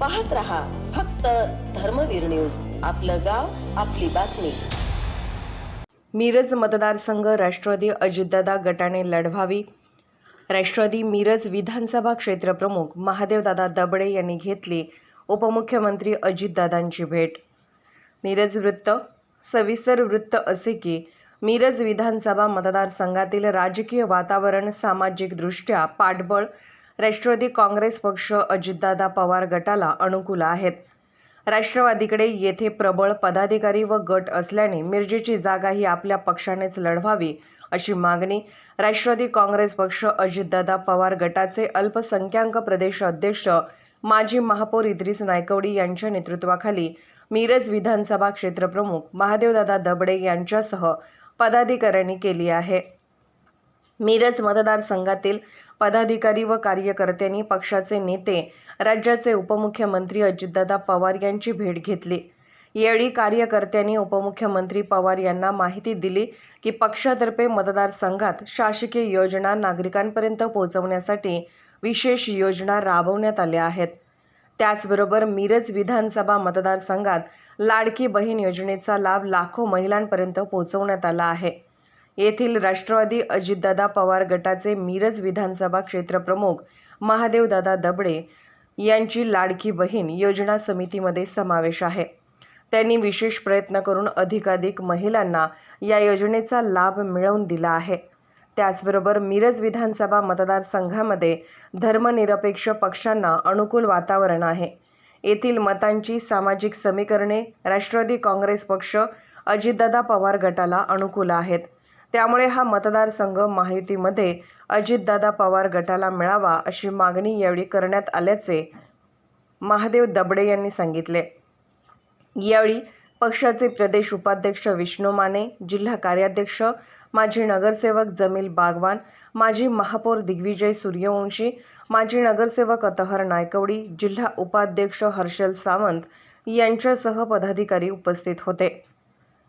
पाहत रहा फक्त धर्मवीर न्यूज. आपलं गाव आपली बातमी. मिरज मतदारसंघ राष्ट्रवादी अजितदादा गटाने लढवावी. राष्ट्रवादी मिरज विधानसभा क्षेत्रप्रमुख महादेवदादा दबडे यांनी घेतली उपमुख्यमंत्री अजितदादांची भेट. मिरज वृत्त सविस्तर वृत्त असे की मिरज विधानसभा मतदारसंघातील राजकीय वातावरण सामाजिकदृष्ट्या पाठबळ राष्ट्रवादी काँग्रेस पक्ष अजितदादा पवार गटाला अनुकूल आहेत. राष्ट्रवादीकडे येथे प्रबळ पदाधिकारी व गट असल्याने मिरजेची जागा ही आपल्या पक्षानेच लढवावी अशी मागणी राष्ट्रवादी काँग्रेस पक्ष अजितदादा पवार गटाचे अल्पसंख्याक प्रदेश अध्यक्ष माजी महापौर इद्रिस नायकवडी यांच्या नेतृत्वाखाली मिरज विधानसभा क्षेत्रप्रमुख महादेवदादा दबडे यांच्यासह पदाधिकाऱ्यांनी केली आहे. मिरज मतदारसंघातील पदाधिकारी व कार्यकर्त्यांनी पक्षाचे नेते राज्याचे उपमुख्यमंत्री अजितदादा पवार यांची भेट घेतली. यावेळी कार्यकर्त्यांनी उपमुख्यमंत्री पवार यांना माहिती दिली की पक्षातर्फे मतदारसंघात शासकीय योजना नागरिकांपर्यंत पोहोचवण्यासाठी विशेष योजना राबवण्यात आल्या आहेत. त्याचबरोबर मिरज विधानसभा मतदारसंघात लाडकी बहीण योजनेचा लाभ लाखो महिलांपर्यंत पोहोचवण्यात आला आहे. येथील राष्ट्रवादी अजितदादा पवार गटाचे मिरज विधानसभा क्षेत्रप्रमुख महादेवदादा दबडे यांची लाडकी बहीण योजना समितीमध्ये समावेश आहे. त्यांनी विशेष प्रयत्न करून अधिकाधिक महिलांना या योजनेचा लाभ मिळवून दिला आहे. त्याचबरोबर मिरज विधानसभा मतदारसंघामध्ये धर्मनिरपेक्ष पक्षांना अनुकूल वातावरण आहे. येथील मतांची सामाजिक समीकरणे राष्ट्रवादी काँग्रेस पक्ष अजितदादा पवार गटाला अनुकूल आहेत. त्यामुळे हा मतदारसंघ माहितीमध्ये अजितदादा पवार गटाला मिळावा अशी मागणी यावेळी करण्यात आल्याचे महादेव दबडे यांनी सांगितले. यावेळी पक्षाचे प्रदेश उपाध्यक्ष विष्णू माने जिल्हा कार्याध्यक्ष माजी नगरसेवक जमील बागवान माजी महापौर दिग्विजय सूर्यवंशी माजी नगरसेवक अतहर नायकवडी जिल्हा उपाध्यक्ष हर्षल सावंत यांच्यासह पदाधिकारी उपस्थित होते.